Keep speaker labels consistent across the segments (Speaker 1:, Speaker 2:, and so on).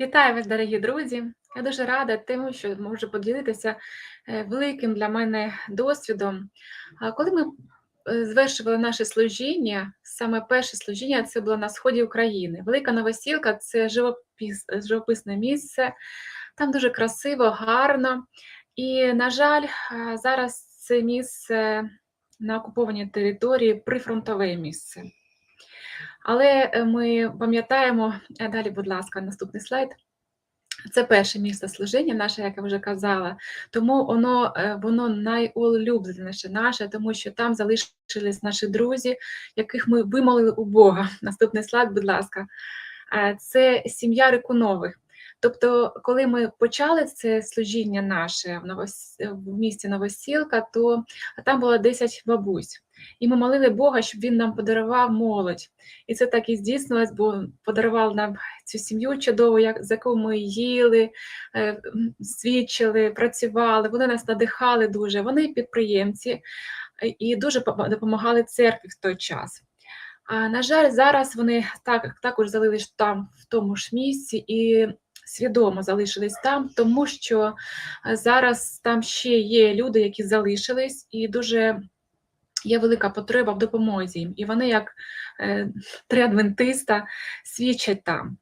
Speaker 1: Вітаю вас, дорогі друзі! Я дуже рада тому, що можу поділитися е, великим для мене досвідом. Коли ми е, звершували наше служіння, саме перше служіння це було на сході України. Велика Новосілка це живопис, живописне місце, там дуже красиво, гарно. І, на жаль, зараз це місце на окупованій території прифронтове місце. Але е, ми пам'ятаємо, е, далі, будь ласка, наступний слайд. Це перше місце служіння наше, як я вже казала, тому воно е, воно найулюбленіше наше, тому що там залишились наші друзі, яких ми вимолили у Бога. Наступний слайд, будь ласка, це сім'я Рикунових. Тобто, коли ми почали це служіння наше в місті Новосілка, то там було 10 бабусь. І ми молили Бога, щоб він нам подарував молодь. І це так і здійснилось, бо подарував нам цю сім'ю чудову, як, з якою ми їли, е, свідчили, працювали, вони нас надихали дуже. Вони підприємці і дуже допомагали церкві в той час. А, На жаль, зараз вони так, також залились там, в тому ж місці, і свідомо залишились там, тому що е, зараз там ще є люди, які залишились, і дуже є велика потреба в допомозі їм. І вони, як е, три адвентиста, свідчать там.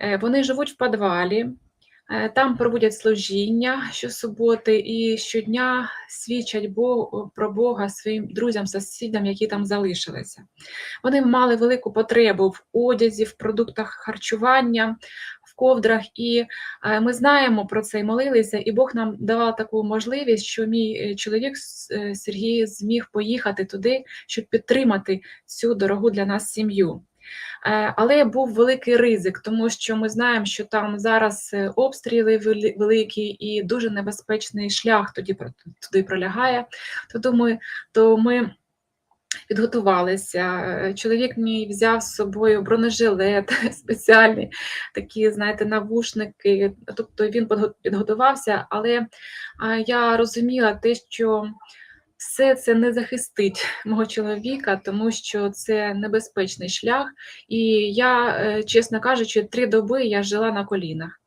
Speaker 1: Е, вони живуть в підвалі. Е, там проводять служіння щосуботи і щодня свідчать Богу, про Бога своїм друзям, сусідам, які там залишилися. Вони мали велику потребу в одязі, в продуктах харчування, ковдрах, і е, ми знаємо про це і молилися, і Бог нам давав таку можливість, що мій е, чоловік Сергій зміг поїхати туди, щоб підтримати цю дорогу для нас сім'ю. Е, але був великий ризик, тому що ми знаємо, що там зараз е, обстріли великі і дуже небезпечний шлях тоді туди пролягає. То думаю, то ми. Підготувалися. Е, чоловік мій взяв з собою бронежилет, спеціальні такі, знаєте, навушники. Тобто він підготувався, але я розуміла те, що все це не захистить мого чоловіка, тому що це небезпечний шлях. І я, е, чесно кажучи, три доби я жила на колінах.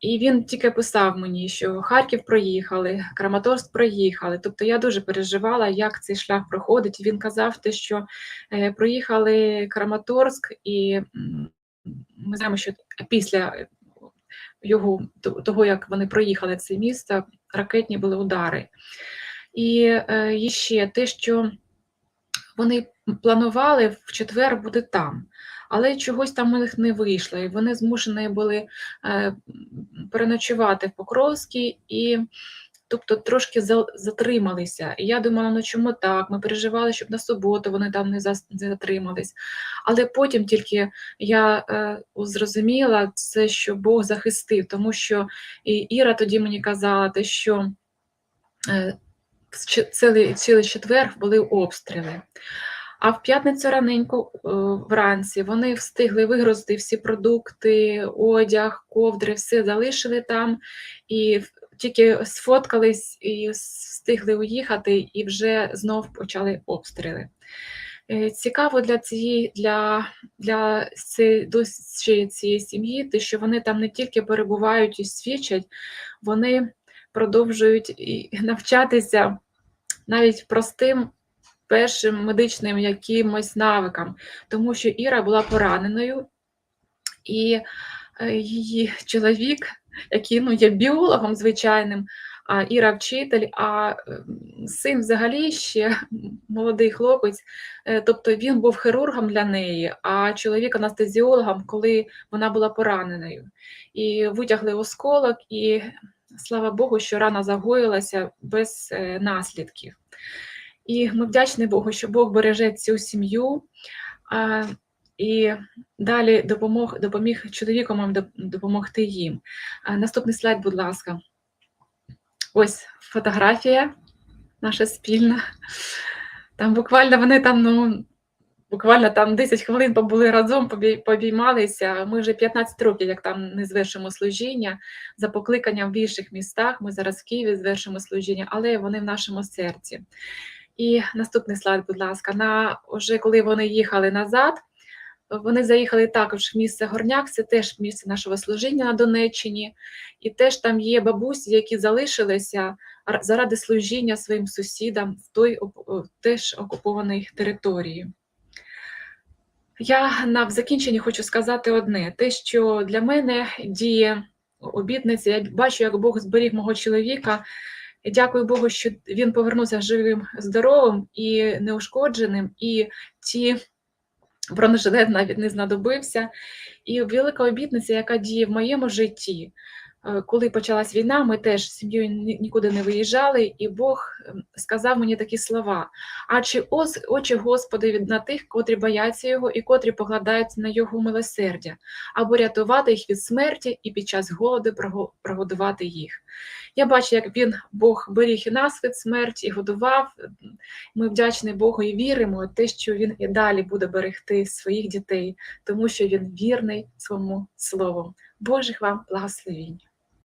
Speaker 1: І він тільки писав мені, що Харків проїхали, Краматорськ проїхали. Тобто я дуже переживала, як цей шлях проходить. Він казав, те, що е, проїхали Краматорськ, і ми знаємо, що після його того, як вони проїхали це місто, ракетні були удари. І е, ще те, що вони планували в четвер бути там, але чогось там у них не вийшло, і вони змушені були е, переночувати в Покровській і тобто трошки затрималися. І я думала, ну чому так? Ми переживали, щоб на суботу вони там не затримались. Але потім тільки я е, зрозуміла це, що Бог захистив, тому що і Іра тоді мені казала, те, що е, цілий, цілий четвер були обстріли. А в п'ятницю раненько е, вранці вони встигли вигрузити всі продукти, одяг, ковдри, все залишили там, і тільки сфоткались і встигли уїхати, і вже знов почали обстріли. Е, цікаво для цієї для, для цієї, цієї сім'ї, те, що вони там не тільки перебувають і свідчать, вони продовжують навчатися навіть простим першим медичним якимось навикам, тому що Іра була пораненою, і е, її чоловік, який ну, є біологом звичайним, а Іра вчитель, а син взагалі ще молодий хлопець, е, тобто він був хірургом для неї, а чоловік анестезіологом, коли вона була пораненою. І витягли осколок, і слава Богу, що рана загоїлася без е, наслідків. І ми вдячні Богу, що Бог береже цю сім'ю і далі допомог, допоміг чоловікам допомогти їм. Наступний слайд, будь ласка. Ось фотографія наша спільна. Там буквально вони там, ну, буквально там 10 хвилин побули разом, побіймалися. Ми вже 15 років, як там не звершимо служіння за покликанням в інших містах. Ми зараз в Києві звершимо служіння, але вони в нашому серці. І наступний слайд, будь ласка, на вже коли вони їхали назад, Вони заїхали також в місце Горняк, це теж місце нашого служіння на Донеччині, і теж там є бабусі, які залишилися заради служіння своїм сусідам в той теж окупованій території. Я на закінченні хочу сказати одне: те, що для мене діє обітниця, я бачу, як Бог зберіг мого чоловіка. Дякую Богу, що він повернувся живим, здоровим і неушкодженим, і ті бронежилет навіть не знадобився. І велика обітниця, яка діє в моєму житті. Е, Коли почалась війна, ми теж з сім'єю нікуди не виїжджали, і Бог ем, сказав мені такі слова: а чи ос очі Господи від на тих, котрі бояться його і котрі покладаються на його милосердя, або рятувати їх від смерті і під час голоду прого- прогодувати їх. Я бачу, як він Бог беріг і нас від смерті, і годував. Ми вдячні Богу і віримо те, що він і далі буде берегти своїх дітей, тому що він вірний своєму слову. Божих вам благословінь.